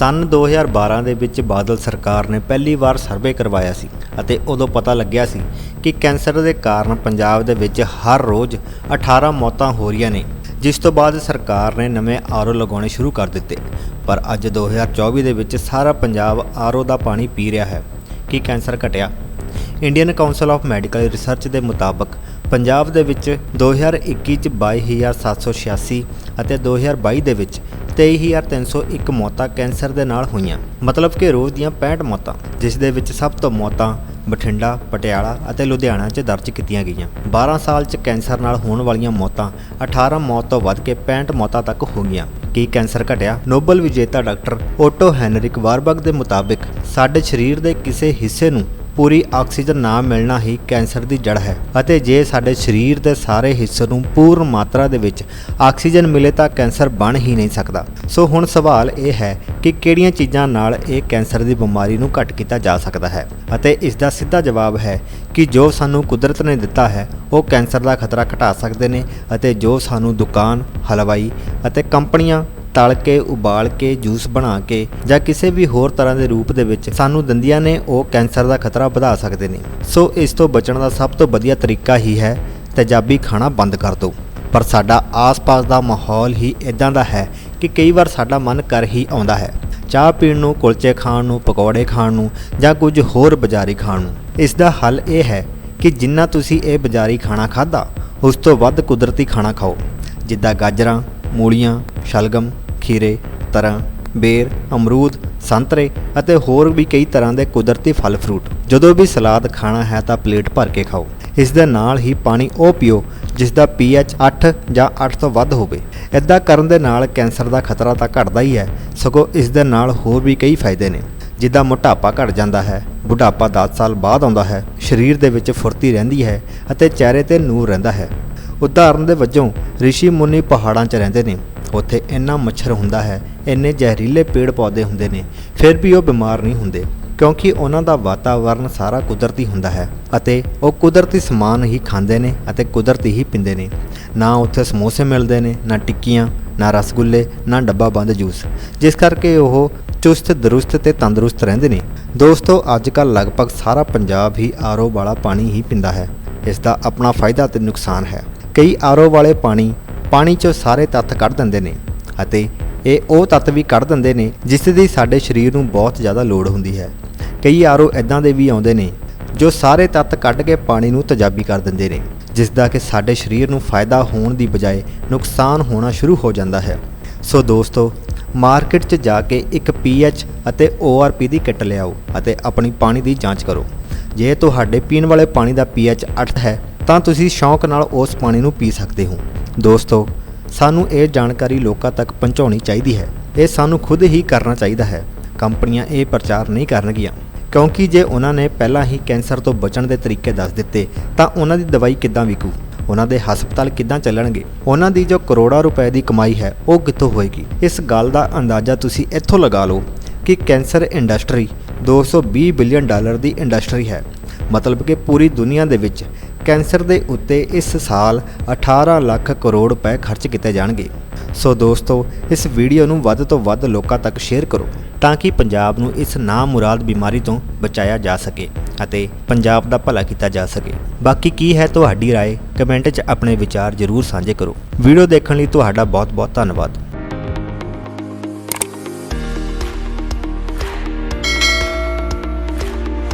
ਸਨ 2012 ਦੇ ਵਿੱਚ ਬਾਦਲ ਸਰਕਾਰ ਨੇ ਪਹਿਲੀ ਵਾਰ ਸਰਵੇ ਕਰਵਾਇਆ ਸੀ ਅਤੇ ਉਦੋਂ ਪਤਾ ਲੱਗਿਆ ਸੀ ਕਿ ਕੈਂਸਰ ਦੇ ਕਾਰਨ ਪੰਜਾਬ ਦੇ ਵਿੱਚ ਹਰ ਰੋਜ਼ 18 ਮੌਤਾਂ ਹੋ ਰਹੀਆਂ ਨੇ, ਜਿਸ ਤੋਂ ਬਾਅਦ ਸਰਕਾਰ ਨੇ ਨਵੇਂ ਆਰਓ ਲਗਾਉਣੇ ਸ਼ੁਰੂ ਕਰ ਦਿੱਤੇ। ਪਰ ਅੱਜ 2024 ਦੇ ਵਿੱਚ ਸਾਰਾ ਪੰਜਾਬ ਆਰਓ ਦਾ ਪਾਣੀ ਪੀ ਰਿਹਾ ਹੈ। ਕਿ ਕੈਂਸਰ ਘਟਿਆ? Indian council of medical research ਦੇ ਮੁਤਾਬਕ ਪੰਜਾਬ ਦੇ ਵਿੱਚ 2021 ਚ 22786 ਅਤੇ 2022 ਦੇ ਵਿੱਚ 23301 ਮੌਤਾਂ ਕੈਂਸਰ ਦੇ ਨਾਲ ਹੋਈਆਂ। ਮਤਲਬ ਕਿ ਰੋਜ਼ ਦੀਆਂ 65 ਮੌਤਾਂ, ਜਿਸ ਦੇ ਵਿੱਚ ਸਭ ਤੋਂ ਮੌਤਾਂ ਬਠਿੰਡਾ, ਪਟਿਆਲਾ ਅਤੇ ਲੁਧਿਆਣਾ 'ਚ ਦਰਜ ਕੀਤੀਆਂ ਗਈਆਂ। 12 ਸਾਲ 'ਚ ਕੈਂਸਰ ਨਾਲ ਹੋਣ ਵਾਲੀਆਂ ਮੌਤਾਂ 18 ਮੌਤ ਤੋਂ ਵੱਧ ਕੇ 65 ਮੌਤਾਂ ਤੱਕ ਹੋ ਗਈਆਂ। ਕੀ ਕੈਂਸਰ ਘਟਿਆ? ਨੋਬਲ ਵਿਜੇਤਾ ਡਾਕਟਰ ਓਟੋ ਹੈਨਰਿਕ ਵਾਰਬਰਗ ਦੇ ਮੁਤਾਬਿਕ, ਸਾਡੇ ਸਰੀਰ ਦੇ ਕਿਸੇ ਹਿੱਸੇ ਨੂੰ ਪੂਰੀ ਆਕਸੀਜਨ ਨਾ ਮਿਲਣਾ ਹੀ ਕੈਂਸਰ ਦੀ ਜੜ ਹੈ ਅਤੇ ਜੇ ਸਾਡੇ ਸਰੀਰ ਦੇ ਸਾਰੇ ਹਿੱਸੇ ਨੂੰ ਪੂਰਨ ਮਾਤਰਾ ਦੇ ਵਿੱਚ ਆਕਸੀਜਨ ਮਿਲੇ ਤਾਂ ਕੈਂਸਰ ਬਣ ਹੀ ਨਹੀਂ ਸਕਦਾ। ਸੋ ਹੁਣ ਸਵਾਲ ਇਹ ਹੈ ਕਿ ਕਿਹੜੀਆਂ ਚੀਜ਼ਾਂ ਨਾਲ ਇਹ ਕੈਂਸਰ ਦੀ ਬਿਮਾਰੀ ਨੂੰ ਘੱਟ ਕੀਤਾ ਜਾ ਸਕਦਾ ਹੈ ਅਤੇ ਇਸ ਦਾ ਸਿੱਧਾ ਜਵਾਬ ਹੈ ਕਿ ਜੋ ਸਾਨੂੰ ਕੁਦਰਤ ਨੇ ਦਿੱਤਾ ਹੈ, ਉਹ ਕੈਂਸਰ ਦਾ ਖਤਰਾ ਘਟਾ ਸਕਦੇ ਨੇ ਅਤੇ ਜੋ ਸਾਨੂੰ ਦੁਕਾਨ, ਹਲਵਾਈ ਅਤੇ ਕੰਪਨੀਆਂ ਤਲ ਕੇ, ਉਬਾਲ ਕੇ, ਜੂਸ ਬਣਾ ਕੇ ਜਾਂ ਕਿਸੇ ਵੀ ਹੋਰ ਤਰ੍ਹਾਂ ਦੇ ਰੂਪ ਦੇ ਵਿੱਚ ਸਾਨੂੰ ਦਿੰਦੀਆਂ ਨੇ, ਉਹ ਕੈਂਸਰ ਦਾ ਖਤਰਾ ਵਧਾ ਸਕਦੇ ਨੇ। ਸੋ ਇਸ ਤੋਂ ਬਚਣ ਦਾ ਸਭ ਤੋਂ ਵਧੀਆ ਤਰੀਕਾ ਹੀ ਹੈ, ਤੇਜ਼ਾਬੀ ਖਾਣਾ ਬੰਦ ਕਰ ਦਿਓ। ਪਰ ਸਾਡਾ ਆਸ-ਪਾਸ ਦਾ ਮਾਹੌਲ ਹੀ ਇਦਾਂ ਦਾ ਹੈ ਕਿ ਕਈ ਵਾਰ ਸਾਡਾ ਮਨ ਕਰ ਹੀ ਆਉਂਦਾ ਹੈ। ਚਾਹ ਪੀਣ ਨੂੰ, ਕੁਲਚੇ ਖਾਣ ਨੂੰ, ਪਕੌੜੇ ਖਾਣ ਨੂੰ ਜਾਂ ਕੁਝ ਹੋਰ ਬਾਜ਼ਾਰੀ ਖਾਣ ਨੂੰ। ਇਸ ਦਾ ਹੱਲ ਇਹ ਹੈ ਕਿ ਜਿੰਨਾ ਤੁਸੀਂ ਇਹ ਬਾਜ਼ਾਰੀ ਖਾਣਾ ਖਾਦਾ ਉਸ ਤੋਂ ਵੱਧ ਕੁਦਰਤੀ ਖਾਣਾ ਖਾਓ। ਜਿੱਦਾਂ ਗਾਜਰਾਂ ਮੂਲੀਆਂ, ਸ਼ਲਗਮ, ਖੀਰੇ, ਤਰਾਂ, ਬੇਰ, ਅਮਰੂਦ, ਸੰਤਰੇ ਅਤੇ ਹੋਰ ਵੀ ਕਈ ਤਰ੍ਹਾਂ ਦੇ ਕੁਦਰਤੀ ਫਲ ਫਰੂਟ ਜਦੋਂ ਵੀ ਸਲਾਦ ਖਾਣਾ ਹੈ ਤਾਂ ਪਲੇਟ ਭਰ ਕੇ ਖਾਓ। ਇਸ ਦੇ ਨਾਲ ਹੀ ਪਾਣੀ ਉਹ ਪੀਓ ਜਿਸ ਦਾ pH 8 ਜਾਂ 8 ਤੋਂ ਵੱਧ ਹੋਵੇ। ਇਦਾਂ ਕਰਨ ਦੇ ਨਾਲ ਕੈਂਸਰ ਦਾ ਖਤਰਾ ਤਾਂ ਘਟਦਾ ਹੀ ਹੈ, ਸਗੋਂ ਇਸ ਦੇ ਨਾਲ ਹੋਰ ਵੀ ਕਈ ਫਾਇਦੇ ਨੇ। ਜਿੱਦਾਂ ਮੋਟਾਪਾ ਘਟ ਜਾਂਦਾ ਹੈ, ਬੁਢਾਪਾ 10 ਸਾਲ ਬਾਅਦ ਆਉਂਦਾ ਹੈ, ਸਰੀਰ ਦੇ ਵਿੱਚ ਫੁਰਤੀ ਰਹਿੰਦੀ ਹੈ ਅਤੇ ਚਿਹਰੇ ਤੇ ਨੂਰ ਰਹਿੰਦਾ ਹੈ। ਉਦਾਹਰਨ ਦੇ ਵਜੋਂ, ਰਿਸ਼ੀ ਮੁਨੀ ਪਹਾੜਾਂ 'ਚ ਰਹਿੰਦੇ ਨੇ। ਉੱਥੇ ਇੰਨਾ ਮੱਛਰ ਹੁੰਦਾ ਹੈ, ਇੰਨੇ ਜ਼ਹਿਰੀਲੇ ਪੇੜ ਪੌਦੇ ਹੁੰਦੇ ਨੇ, ਫਿਰ ਵੀ ਉਹ ਬਿਮਾਰ ਨਹੀਂ ਹੁੰਦੇ, ਕਿਉਂਕਿ ਉਹਨਾਂ ਦਾ ਵਾਤਾਵਰਣ ਸਾਰਾ ਕੁਦਰਤੀ ਹੁੰਦਾ ਹੈ ਅਤੇ ਉਹ ਕੁਦਰਤੀ ਸਮਾਨ ਹੀ ਖਾਂਦੇ ਨੇ ਅਤੇ ਕੁਦਰਤੀ ਹੀ ਪੀਂਦੇ ਨੇ। ਨਾ ਉੱਥੇ ਸਮੋਸੇ ਮਿਲਦੇ ਨੇ, ਨਾ ਟਿੱਕੀਆਂ, ਨਾ ਰਸਗੁੱਲੇ, ਨਾ ਡੱਬਾ ਬੰਦ ਜੂਸ, ਜਿਸ ਕਰਕੇ ਉਹ ਚੁਸਤ, ਦਰੁਸਤ ਤੇ ਤੰਦਰੁਸਤ ਰਹਿੰਦੇ ਨੇ। ਦੋਸਤੋ ਅੱਜ ਕੱਲ੍ਹ ਲਗਭਗ ਸਾਰਾ ਪੰਜਾਬ ਹੀ ਆਰਓ ਵਾਲਾ ਪਾਣੀ ਹੀ ਪੀਂਦਾ ਹੈ। ਇਸ ਦਾ ਆਪਣਾ ਫਾਇਦਾ ਤੇ ਨੁਕਸਾਨ ਹੈ। ਕਈ ਆਰਓ ਵਾਲੇ ਪਾਣੀ ਪਾਣੀ 'ਚੋਂ ਸਾਰੇ ਤੱਤ ਕੱਢ ਦਿੰਦੇ ਨੇ ਅਤੇ ਇਹ ਉਹ ਤੱਤ ਵੀ ਕੱਢ ਦਿੰਦੇ ਨੇ ਜਿਸ ਦੀ ਸਾਡੇ ਸਰੀਰ ਨੂੰ ਬਹੁਤ ਜ਼ਿਆਦਾ ਲੋੜ ਹੁੰਦੀ ਹੈ। ਕਈ ਆਰਓ ਇਦਾਂ ਦੇ ਵੀ ਆਉਂਦੇ ਨੇ ਜੋ ਸਾਰੇ ਤੱਤ ਕੱਢ ਕੇ ਪਾਣੀ ਨੂੰ ਤਜਾਬੀ ਕਰ ਦਿੰਦੇ ਨੇ, ਜਿਸ ਦਾ ਕਿ ਸਾਡੇ ਸਰੀਰ ਨੂੰ ਫਾਇਦਾ ਹੋਣ ਦੀ ਬਜਾਏ ਨੁਕਸਾਨ ਹੋਣਾ ਸ਼ੁਰੂ ਹੋ ਜਾਂਦਾ ਹੈ। ਸੋ ਦੋਸਤੋ, ਮਾਰਕੀਟ 'ਚ ਜਾ ਕੇ ਇੱਕ pH ਅਤੇ ORP ਦੀ ਕਿੱਟ ਲਿਆਓ ਅਤੇ ਆਪਣੀ ਪਾਣੀ ਦੀ ਜਾਂਚ ਕਰੋ। ਜੇ ਤੁਹਾਡੇ ਪੀਣ ਵਾਲੇ ਪਾਣੀ ਦਾ pH 8 ਹੈ ਤਾਂ ਤੁਸੀਂ ਸ਼ੌਂਕ ਨਾਲ ਉਸ ਪਾਣੀ ਨੂੰ ਪੀ ਸਕਦੇ ਹੋ। ਦੋਸਤੋ, ਸਾਨੂੰ ਇਹ ਜਾਣਕਾਰੀ ਲੋਕਾਂ ਤੱਕ ਪਹੁੰਚਾਉਣੀ ਚਾਹੀਦੀ ਹੈ। ਇਹ ਸਾਨੂੰ ਖੁਦ ਹੀ ਕਰਨਾ ਚਾਹੀਦਾ ਹੈ। ਕੰਪਨੀਆਂ ਇਹ ਪ੍ਰਚਾਰ ਨਹੀਂ ਕਰਨਗੀਆਂ। ਕਿਉਂਕਿ ਜੇ ਉਹਨਾਂ ਨੇ ਪਹਿਲਾਂ ਹੀ ਕੈਂਸਰ ਤੋਂ ਬਚਣ ਦੇ ਤਰੀਕੇ ਦੱਸ ਦਿੱਤੇ, ਤਾਂ ਉਹਨਾਂ ਦੀ ਦਵਾਈ ਕਿੱਦਾਂ ਵਿਕੂ? ਉਹਨਾਂ ਦੇ ਹਸਪਤਾਲ ਕਿੱਦਾਂ ਚੱਲਣਗੇ? ਉਹਨਾਂ ਦੀ ਜੋ ਕਰੋੜਾਂ ਰੁਪਏ ਦੀ ਕਮਾਈ ਹੈ, ਉਹ ਕਿੱਥੋਂ ਹੋਏਗੀ? ਇਸ ਗੱਲ ਦਾ ਅੰਦਾਜ਼ਾ ਤੁਸੀਂ ਇੱਥੋਂ ਲਗਾ ਲਓ ਕਿ ਕੈਂਸਰ ਇੰਡਸਟਰੀ 220 ਬਿਲੀਅਨ ਡਾਲਰ ਦੀ ਇੰਡਸਟਰੀ ਹੈ। ਮਤਲਬ ਕਿ ਪੂਰੀ ਦੁਨੀਆ ਦੇ ਵਿੱਚ ਕੈਂਸਰ ਦੇ ਉੱਤੇ ਇਸ ਸਾਲ 18 ਲੱਖ ਕਰੋੜ ਰੁਪਏ ਖਰਚ ਕੀਤੇ ਜਾਣਗੇ ਸੋ ਦੋਸਤੋ ਇਸ ਵੀਡੀਓ ਨੂੰ ਵੱਧ ਤੋਂ ਵੱਧ ਲੋਕਾਂ ਤੱਕ ਸ਼ੇਅਰ ਕਰੋ ਤਾਂ ਕਿ ਪੰਜਾਬ ਨੂੰ ਇਸ ਨਾਮੁਰਾਦ ਬਿਮਾਰੀ ਤੋਂ ਬਚਾਇਆ ਜਾ ਸਕੇ ਅਤੇ ਪੰਜਾਬ ਦਾ ਭਲਾ ਕੀਤਾ ਜਾ ਸਕੇ ਬਾਕੀ ਕੀ ਹੈ ਤੁਹਾਡੀ رائے ਕਮੈਂਟ 'ਚ ਆਪਣੇ ਵਿਚਾਰ ਜ਼ਰੂਰ ਸਾਂਝੇ ਕਰੋ ਵੀਡੀਓ ਦੇਖਣ ਲਈ ਤੁਹਾਡਾ ਬਹੁਤ ਬਹੁਤ ਧੰਨਵਾਦ